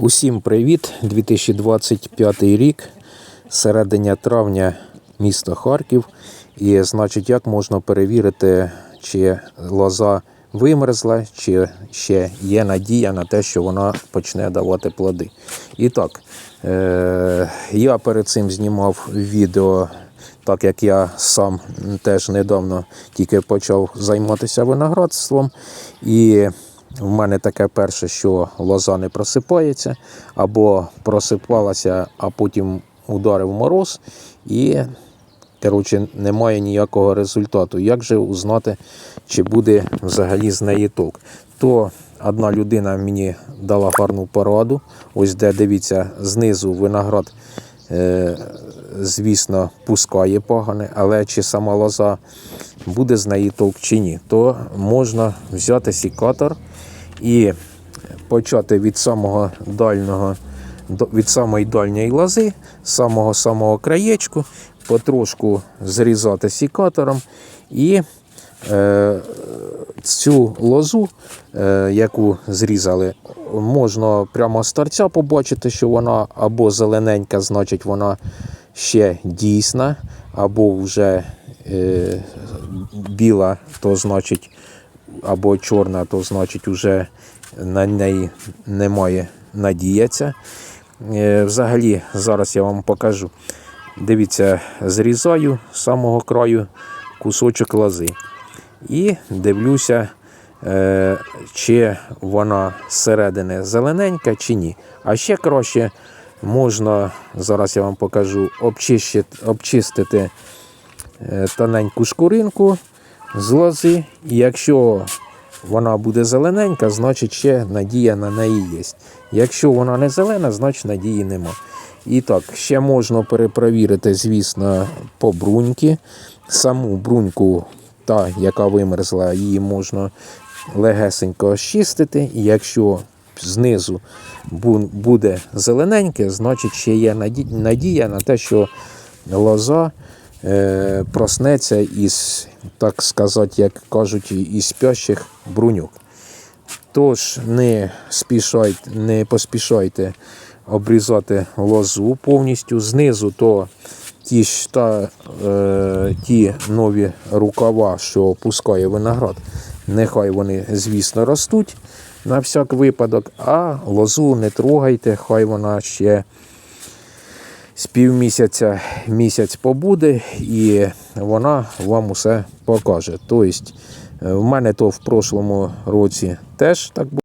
Усім привіт! 2025 рік, середина травня, місто Харків. І значить, як можна перевірити, чи лоза вимерзла, чи ще є надія на те, що вона почне давати плоди. І так, е- я перед цим знімав відео, так як я сам теж недавно тільки почав займатися виноградством. І в мене таке перше, що лоза не просипається, або просипалася, а потім ударив мороз, і коротше, немає ніякого результату. Як же узнати, чи буде взагалі з неї ток? То одна людина мені дала гарну пораду. Ось де дивіться, знизу виноград. Е, звісно, пускає погане, але чи сама лоза буде з неї толк чи ні, то можна взяти сікатор і почати від самого дальнього, від самої дальньої лози, з самого самого краєчку, потрошку зрізати сікатором і е, цю лозу, е, яку зрізали, можна прямо з торця побачити, що вона або зелененька, значить вона ще дійсна, або вже біла, то значить, або чорна, то значить вже на неї немає надіятися. Е, Взагалі, зараз я вам покажу. Дивіться, зрізаю з самого краю кусочок лози. І дивлюся, е, чи вона зсередини зелененька чи ні. А ще краще можна, зараз я вам покажу, обчистити, е, тоненьку шкуринку з лози. І якщо вона буде зелененька, значить ще надія на неї є. Якщо вона не зелена, значить надії нема. І так, ще можна перепровірити, звісно, по бруньки. Саму бруньку, та, яка вимерзла, її можна легесенько очистити. І якщо знизу буде зелененьке, значить ще є надія на те, що лоза е, проснеться із, так сказати, як кажуть, із спящих бруньок. Тож не спішайте, не поспішайте обрізати лозу повністю. Знизу то ті, та, е, ті нові рукава, що пускає виноград, нехай вони, звісно, ростуть на всяк випадок, а лозу не трогайте, хай вона ще з півмісяця місяць побуде, і вона вам усе покаже. Тобто, е, в мене то в прошлому році теж так було.